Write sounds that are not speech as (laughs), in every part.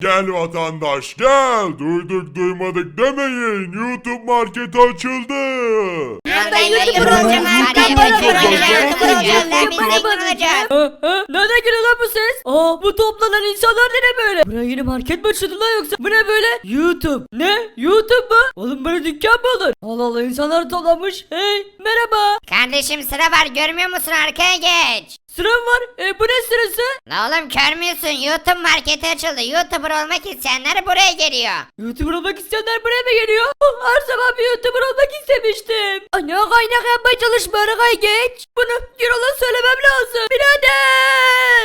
Gel vatandaş gel. Duyduk duymadık demeyin. YouTube marketi açıldı. Ben YouTuber olacağım. Ben para olacağım. Ben zengin olacağım. Ha, ha? Nereden geliyor lan bu ses? Aa bu toplanan insanlar ne böyle? Buraya yeni market mi açıldı lan yoksa? Bu ne böyle? YouTube. Ne? YouTube mu? Oğlum böyle dükkan mı olur? Allah Allah insanlar toplanmış. Hey merhaba. Kardeşim sıra var görmüyor musun arkaya geç. Sıra mı var? E bu ne sırası? La oğlum görmüyorsun YouTube marketi açıldı. YouTuber olmak isteyenler buraya geliyor. YouTuber olmak isteyenler buraya mı geliyor? Oh, Her zaman bir YouTuber olmak istemiştim. Anne kaynak yapmaya çalışma aragay geç. Bunu Gürol'a söylemem lazım. Birader.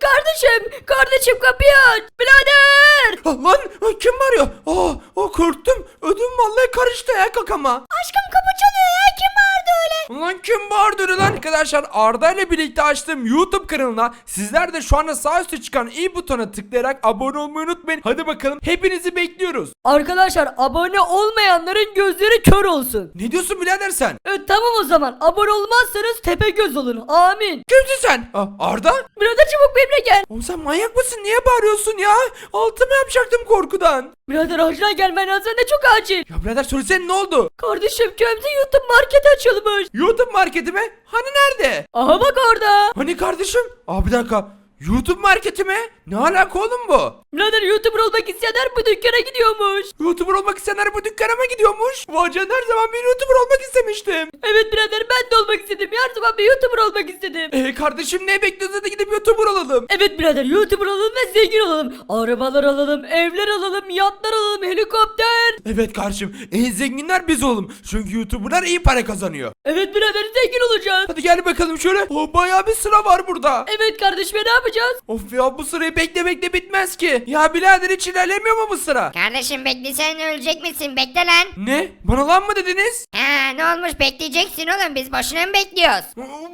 kardeşim, kardeşim kapıyı aç. Birader. Lan kim arıyor? Aa, oh, korktum. Ödüm vallahi karıştı ya kakama. Lan? Arkadaşlar Arda ile birlikte açtığım YouTube kanalına sizler de şu anda sağ üstte çıkan i butona tıklayarak abone olmayı unutmayın. Hadi bakalım hepinizi bekliyoruz. Arkadaşlar abone olmayanların gözleri kör olsun. Ne diyorsun birader sen? E, tamam o zaman abone olmazsanız tepe göz olun. Amin. Kimsin sen? Ah, Arda? Birader çabuk benimle gel. Oğlum sen manyak mısın? Niye bağırıyorsun ya? Altımı yapacaktım korkudan. Birader acilen gelmen lazım ne çok acil. Ya birader söylesene ne oldu? Kardeşim köyümüzde YouTube market açılmış. YouTube marketi mi? Hani nerede? Aha bak orada. Hani kardeşim? Aa bir dakika. YouTube marketi mi? Ne alaka oğlum bu? Birader YouTuber olmak isteyenler bu dükkana gidiyormuş. YouTuber olmak isteyenler bu dükkana mı gidiyormuş? Vay canına, her zaman bir YouTuber olmak istemiştim. Evet birader ben de olmak istedim. Her zaman bir YouTuber olmak istedim. Ee kardeşim ne bekliyoruz hadi gidip YouTuber olalım. Evet birader YouTuber olalım ve zengin olalım. Arabalar alalım, evler alalım, yatlar alalım, helikopter. Evet kardeşim en zenginler biz olalım. Çünkü YouTuber'lar iyi para kazanıyor. Evet birader zengin olacağız. Hadi gel bakalım şöyle. Oh, bayağı bir sıra var burada. Evet kardeşim ne yapacağız? Of ya bu sırayı bekle bekle bitmez ki. Ya birader hiç ilerlemiyor mu bu sıra? Kardeşim beklesen ölecek misin? Bekle lan. Ne? Bana lan mı dediniz? Ha ne olmuş bekleyeceksin oğlum biz boşuna mı bekliyoruz?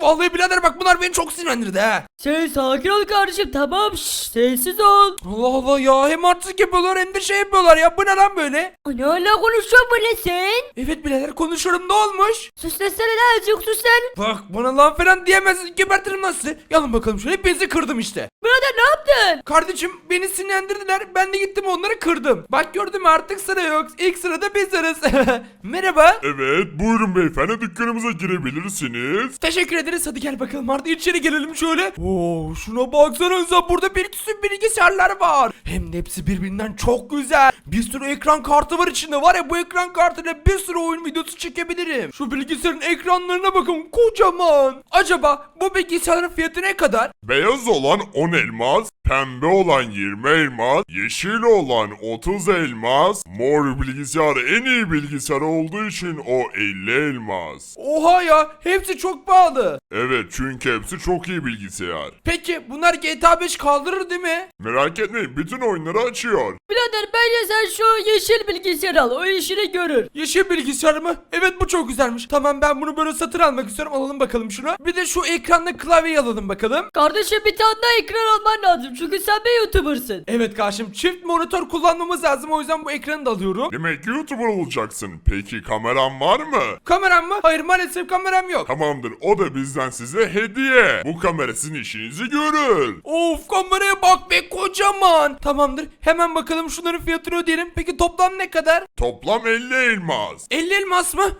Vallahi birader bak bunlar beni çok sinirlendirdi ha. Sen sakin ol kardeşim tamam şşş sessiz ol. Allah Allah ya hem artistik yapıyorlar hem de şey yapıyorlar ya bu ne lan böyle? Ana hala konuşuyor mu ne sen? Evet birader konuşuyorum ne olmuş? Sus desene lan azıcık sus sen. Bak bana lan falan diyemezsin gebertirim sizi. Yalın bakalım şöyle hepinizi kırdım işte. Birader ne yaptın? Kardeşim beni sinirlendirdiler ben de gittim onları kırdım. Bak gördün mü artık sıra yok. İlk sırada biz varız. (laughs) Merhaba. Evet buyurun beyefendi dükkanımıza girebilirsiniz. Teşekkür ederiz hadi gel bakalım artık içeri gelelim şöyle. Oo şuna baksanıza burada bir sürü bilgisayarlar var. Hem de hepsi birbirinden çok güzel. Bir sürü ekran kartı var içinde var ya bu ekran kartıyla bir sürü oyun videosu çekebilirim. Şu bilgisayarın ekranlarına bakın kocaman. Acaba bu bilgisayarın fiyatı ne kadar? Beyaz olan 10 elmas, pembe olan 20 elmas, yeşil olan 30 elmas, mor bilgisayar en iyi bilgisayar olduğu için o 50 elmas. Oha ya hepsi çok pahalı. Evet çünkü hepsi çok iyi bilgisayar. Peki bunlar GTA 5 kaldırır değil mi? Merak etmeyin bütün oyunları açıyor. Birader bence sen şu yeşil bilgisayarı al o işini görür. Yeşil bilgisayar mı? Evet bu çok güzelmiş. Tamam ben bunu böyle satın almak istiyorum. Alalım bakalım şunu. Bir de şu ekranlı klavyeyi alalım bakalım. Kardeşim bir tane daha ekran alman lazım çünkü sen bir YouTuber'sın. Evet karşım çift monitör kullanmamız lazım. O yüzden bu ekranı da alıyorum. Demek YouTuber olacaksın. Peki kameran var mı? Kameram mı? Hayır maalesef kameram yok. Tamamdır o da bizden size hediye. Bu kamera sizin işinizi görür. Of kameraya bak be kocaman. Tamamdır. Hemen bakalım şunların fiyatını ödeyelim. Peki toplam ne kadar? Toplam 50 elmas. 50 elmas mı?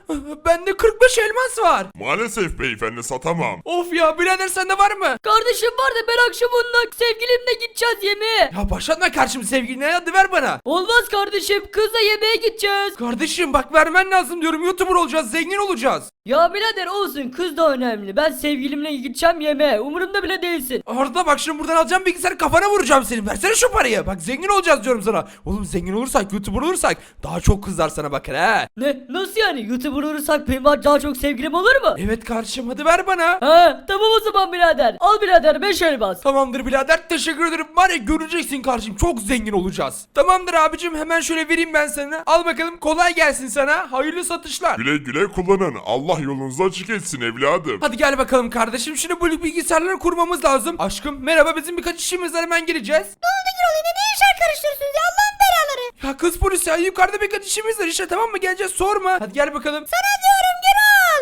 Bende 45 elmas var. Maalesef beyefendi satamam. Of ya birader sende var mı? Kardeşim var da ben akşam onunla sevgilimle gideceğiz yemeğe. Ya başlatma karşım sevgiline hadi ver bana. Olmaz kardeşim kızla yemeğe gideceğiz. Kardeşim bak vermen lazım diyorum. Youtuber olacağız, zengin olacağız. Ya birader olsun kız da önemli. Ben sevgilimle gideceğim yemeğe. Umurumda bile değilsin. Arda bak şimdi buradan alacağım bilgisayarı kafana vuracağım senin. Versene şu parayı. Bak zengin olacağız diyorum sana. Oğlum zengin olursak, YouTuber olursak daha çok kızlar sana bakar ha. Ne? Nasıl yani? YouTuber olursak benim daha çok sevgilim olur mu? Evet kardeşim hadi ver bana. Ha tamam o zaman birader. Al birader 5 elmas. Tamamdır birader teşekkür ederim. Var ya göreceksin kardeşim çok zengin olacağız. Tamamdır abicim hemen şöyle vereyim ben sana. Al bakalım kolay gelsin sana. Hayırlı satışlar. Güle güle kullanın. Allah yolunuzu açık etsin evladım. Hadi gel bakalım kardeşim. Şimdi bu bilgisayarları kurmamız lazım. Aşkım merhaba bizim birkaç işimiz var hemen gireceğiz. Ne oldu Gürol yine ne işler karıştırıyorsunuz ya Allah'ın belaları. Ya kız polis ya yukarıda birkaç işimiz var işte tamam mı geleceğiz sorma. Hadi gel bakalım. Sana.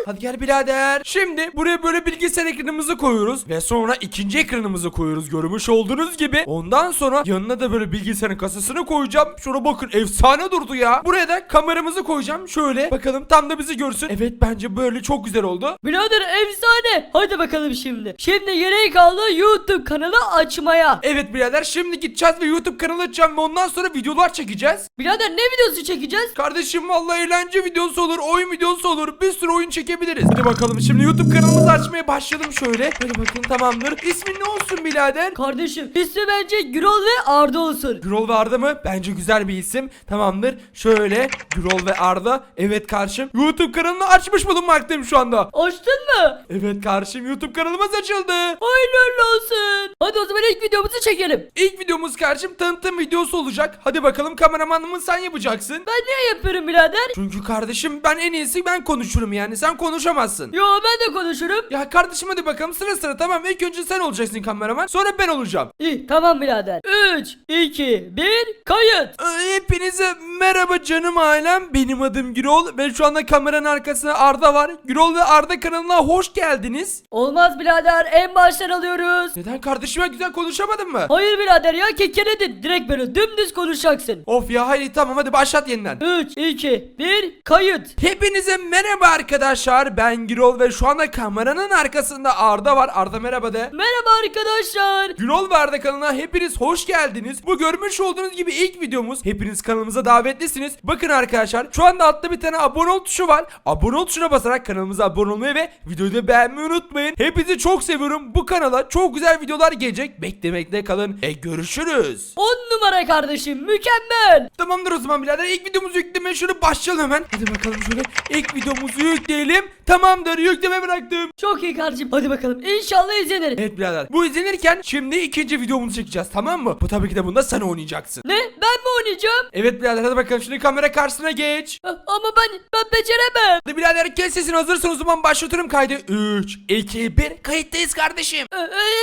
Hadi gel birader. Şimdi buraya böyle bilgisayar ekranımızı koyuyoruz. Ve sonra ikinci ekranımızı koyuyoruz. Görmüş olduğunuz gibi. Ondan sonra yanına da böyle bilgisayarın kasasını koyacağım. Şuna bakın efsane durdu ya. Buraya da kameramızı koyacağım. Şöyle bakalım tam da bizi görsün. Evet bence böyle çok güzel oldu. Birader efsane. Hadi bakalım şimdi. Şimdi gerek kaldı YouTube kanalı açmaya. Evet birader şimdi gideceğiz ve YouTube kanalı açacağım ve ondan sonra videolar çekeceğiz. Birader ne videosu çekeceğiz? Kardeşim vallahi eğlence videosu olur, oyun videosu olur. Bir sürü oyun çekebiliriz. Hadi bakalım şimdi YouTube kanalımızı açmaya başlayalım şöyle. Hadi bakın tamamdır. İsmin ne olsun birader? Kardeşim ismi bence Gürol ve Arda olsun. Gürol ve Arda mı? Bence güzel bir isim. Tamamdır. Şöyle Gürol ve Arda. Evet karşım. YouTube kanalını açmış bulunmaktayım şu anda. Açtın mı? Evet karşım YouTube kanalımız açıldı. Hayırlı olsun. Hadi o zaman ilk videomuzu çekelim. İlk videomuz karşım tanıtım videosu olacak. Hadi bakalım kameramanımın sen yapacaksın. Ben niye yapıyorum birader? Çünkü kardeşim ben en iyisi ben konuşurum yani sen konuşamazsın. Yo ben de konuşurum. Ya kardeşim hadi bakalım sıra sıra tamam ilk önce sen olacaksın kameraman sonra ben olacağım. İyi tamam birader. 3, 2, 1 kayıt. Ee, Hepinize merhaba canım ailem benim adım Gürol ve şu anda kameranın arkasında Arda var. Gürol ve Arda kanalına hoş geldiniz. Olmaz birader en baştan alıyoruz. Neden kardeşime güzel konuşamadın mı? Hayır birader ya kekeledin. Direkt böyle dümdüz konuşacaksın. Of ya hayır tamam hadi başlat yeniden. 3, 2, 1 kayıt. Hepinize merhaba arkadaşlar ben Gürol ve şu anda kameranın arkasında Arda var. Arda merhaba de. Merhaba arkadaşlar. Gürol ve Arda kanalına hepiniz hoş geldiniz. Bu görmüş olduğunuz gibi ilk videomuz. Hepiniz kanalımıza davetlisiniz. Bakın arkadaşlar şu anda altta bir tane abone ol tuşu var. Abone ol tuşuna basarak kanalımıza abone olmayı ve videoyu da beğenmeyi unutmayın. Hepinizi çok seviyorum. Bu kanala çok güzel videolar gelecek. Beklemekte kalın. E görüşürüz. 10 numara kardeşim mükemmel. Tamamdır o zaman birader. İlk videomuzu yüklemeye şöyle başlayalım hemen. Hadi bakalım şöyle ilk videomuzu yükleyelim. Tamamdır yükleme bıraktım. Çok iyi kardeşim. Hadi bakalım inşallah izlenir. Evet birader. Bu izlenirken şimdi ikinci videomuzu çekeceğiz tamam mı? Bu tabii ki de bunda sen oynayacaksın. Ne? Ben mi oynayacağım? Evet birader hadi bakalım şimdi kamera karşısına geç. Ah, Ama ben ben beceremem. Hadi birader kes sesini hazırsan o zaman başlatıyorum kaydı. 3, 2, 1 kayıttayız kardeşim. Ee,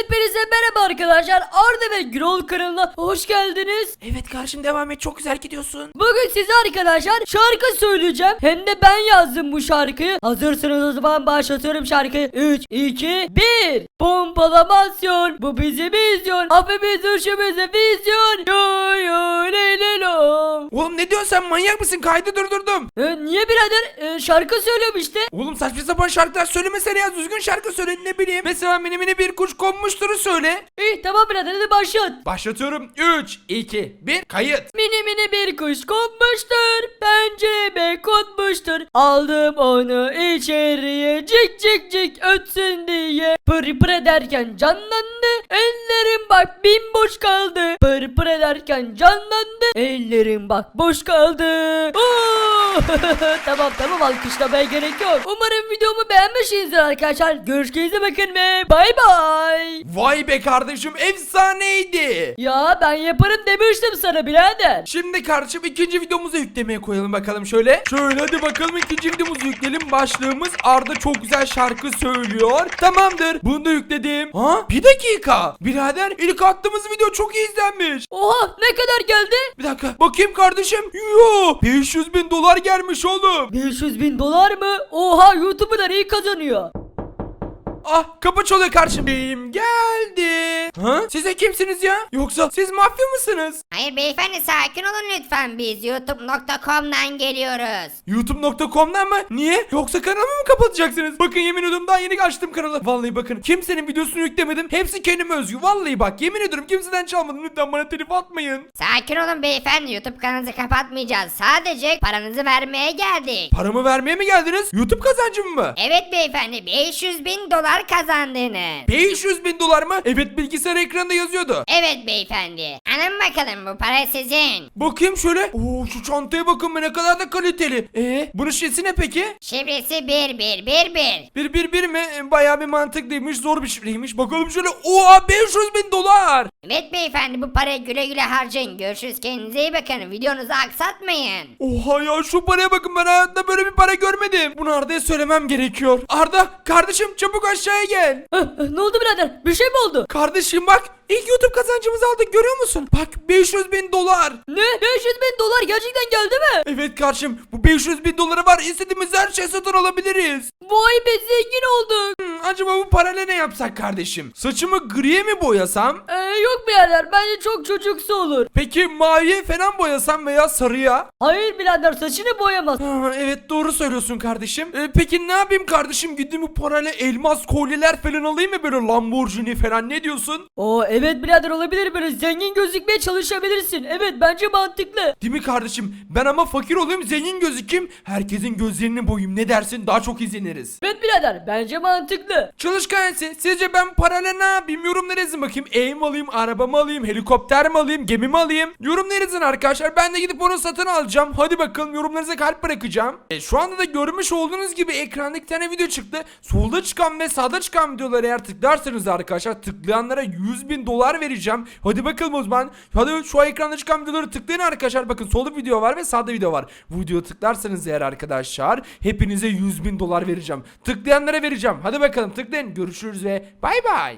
Hepinize merhaba arkadaşlar. Arda ve Gürol kanalına hoş geldiniz. Evet kardeşim devam et çok güzel gidiyorsun. Bugün size arkadaşlar şarkı söyleyeceğim. Hem de ben yazdım bu şarkıyı. Hazırsanız o zaman başlatıyorum şarkıyı. 3, 2, 1. Pompalamasyon. Bu bizim vizyon. Hafimiz üşümüze vizyon. Yo yo le. Oğlum ne diyorsun sen manyak mısın kaydı durdurdum. Ee, niye birader? Ee, şarkı söylüyorum işte. Oğlum saçma sapan şarkılar söylemesene ya düzgün şarkı söyle ne bileyim. Mesela mini mini bir kuş konmuştur söyle. İyi tamam birader hadi başlat. Başlatıyorum 3, 2, 1 kayıt. Mini mini bir kuş konmuştur, pencereme konmuştur. Aldım onu içeriye, cik cik cik ötsün diye. Pır pır ederken canlandı, ellerim bak bin boş kaldı. Pır pır ederken canlandı, ellerim bak boş kaldı. Oo! (laughs) tamam tamam alkışlamaya gerek yok. Umarım videomu beğenmişsinizdir arkadaşlar. Görüşürüz bakın ve bay bay. Vay be kardeşim efsaneydi. Ya ben yaparım demiştim sana birader. Şimdi kardeşim ikinci videomuzu yüklemeye koyalım bakalım şöyle. Şöyle hadi bakalım ikinci videomuzu yükleyelim. Başlığımız Arda çok güzel şarkı söylüyor. Tamamdır. Bunu da yükledim. Ha? Bir dakika. Birader ilk attığımız video çok iyi izlenmiş. Oha ne kadar geldi? Bir dakika. Bakayım kardeşim. Yo 500 bin dolar gelmiş oğlum. 500 bin dolar mı? Oha YouTuber'lar iyi kazanıyor. Ah kapı çalıyor kardeşim. Beyim geldi. Ha? Siz de kimsiniz ya? Yoksa siz mafya mısınız? Hayır beyefendi sakin olun lütfen biz youtube.com'dan geliyoruz. youtube.com'dan mı? Niye? Yoksa kanalımı mı kapatacaksınız? Bakın yemin ediyorum daha yeni açtım kanalı. Vallahi bakın kimsenin videosunu yüklemedim. Hepsi kendime özgü. Vallahi bak yemin ediyorum kimseden çalmadım. Lütfen bana telif atmayın. Sakin olun beyefendi YouTube kanalınızı kapatmayacağız. Sadece paranızı vermeye geldik. Paramı vermeye mi geldiniz? YouTube kazancım mı? Evet beyefendi 500 bin dolar kazandınız. 500 bin dolar mı? Evet bilgisayar ekranında yazıyordu. Evet beyefendi. Alın bakalım bu para sizin. Bakayım şöyle. Oo şu çantaya bakın be ne kadar da kaliteli. Ee bunun şişesi ne peki? Şifresi 1111. Bir bir bir mi? E, Bayağı bir mantıklıymış. Zor bir şifreymiş. Bakalım şöyle. Oha 500 bin dolar. Evet beyefendi bu parayı güle güle harcayın. Görüşürüz kendinize iyi bakın. Videonuzu aksatmayın. Oha ya şu paraya bakın ben hayatımda böyle bir para görmedim. Bunu Arda'ya söylemem gerekiyor. Arda kardeşim çabuk aşağıya gel. Ne oldu birader? Bir şey mi oldu? Kardeşim bak İlk YouTube kazancımızı aldık görüyor musun? Bak 500 bin dolar. Ne? 500 bin dolar gerçekten geldi mi? Evet kardeşim bu 500 bin dolara var istediğimiz her şeyi satın alabiliriz. Vay be zengin olduk. Hmm, acaba bu parayla ne yapsak kardeşim? Saçımı griye mi boyasam? Ee, yok birader bence çok çocuksu olur. Peki maviye falan boyasam veya sarıya? Hayır birader saçını boyamaz. Ha, evet doğru söylüyorsun kardeşim. Ee, peki ne yapayım kardeşim? Gideyim bu parayla elmas kolyeler falan alayım mı böyle Lamborghini falan ne diyorsun? Oo evet birader olabilir böyle zengin gözükmeye çalışabilirsin. Evet bence mantıklı. Değil mi kardeşim? Ben ama fakir olayım zengin gözükeyim. Herkesin gözlerini boyayım ne dersin? Daha çok izleniriz. Evet birader bence mantıklı. Çalışkan ise sizce ben parayla ne yapayım? Yorumlara yazın bakayım. Ev mi alayım, araba mı alayım, helikopter mi alayım, gemi mi alayım? Yorumlara yazın arkadaşlar. Ben de gidip onu satın alacağım. Hadi bakalım yorumlarınıza kalp bırakacağım. E, şu anda da görmüş olduğunuz gibi ekranda iki tane video çıktı. Solda çıkan ve sağda çıkan videoları eğer tıklarsanız arkadaşlar tıklayanlara 100 bin dolar vereceğim. Hadi bakalım o zaman. Hadi şu an ekranda çıkan videoları tıklayın arkadaşlar. Bakın solda video var ve sağda video var. Bu videoya tıklarsanız eğer arkadaşlar hepinize 100 bin dolar vereceğim. Tıklayanlara vereceğim. Hadi bakalım tıklayın. Görüşürüz ve bay bay.